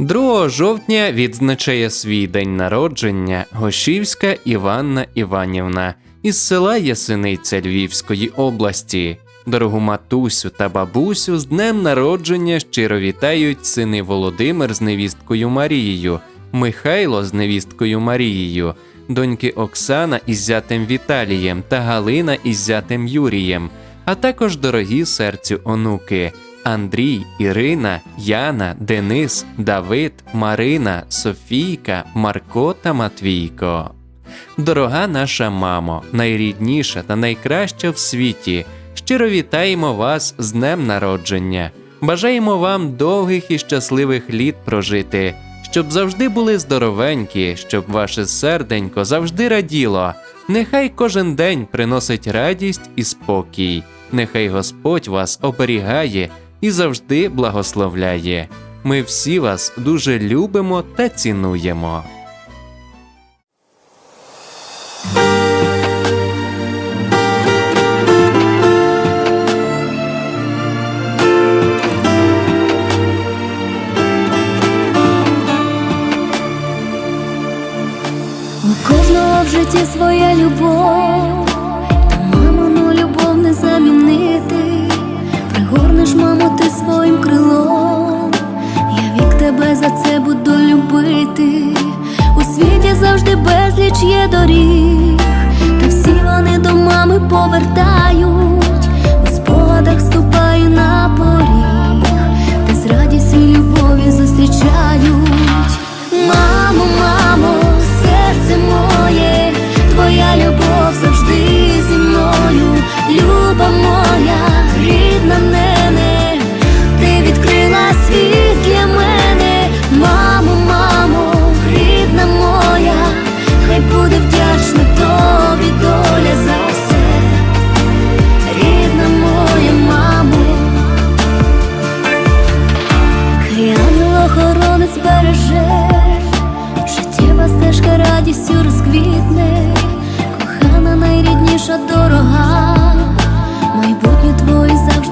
2 жовтня відзначає свій день народження Гошівська Іванна Іванівна із села Ясиниця Львівської області. Дорогу матусю та бабусю з днем народження щиро вітають сини Володимир з невісткою Марією, Михайло з невісткою Марією, доньки Оксана із зятем Віталієм та Галина із зятем Юрієм, а також дорогі серцю онуки Андрій, Ірина, Яна, Денис, Давид, Марина, Софійка, Марко та Матвійко. Дорога наша мамо, найрідніша та найкраща в світі. Щиро вітаємо вас з днем народження. Бажаємо вам довгих і щасливих літ прожити, щоб завжди були здоровенькі, щоб ваше серденько завжди раділо. Нехай кожен день приносить радість і спокій. Нехай Господь вас оберігає і завжди благословляє. Ми всі вас дуже любимо та цінуємо. У кожного в житті своя любов, Пригорнеш, мамо, ти своїм крилом. Я вік тебе за це буду любити. У світі завжди безліч є доріг, та всі вони до мами повертають.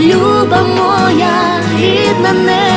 люба моя рідна не.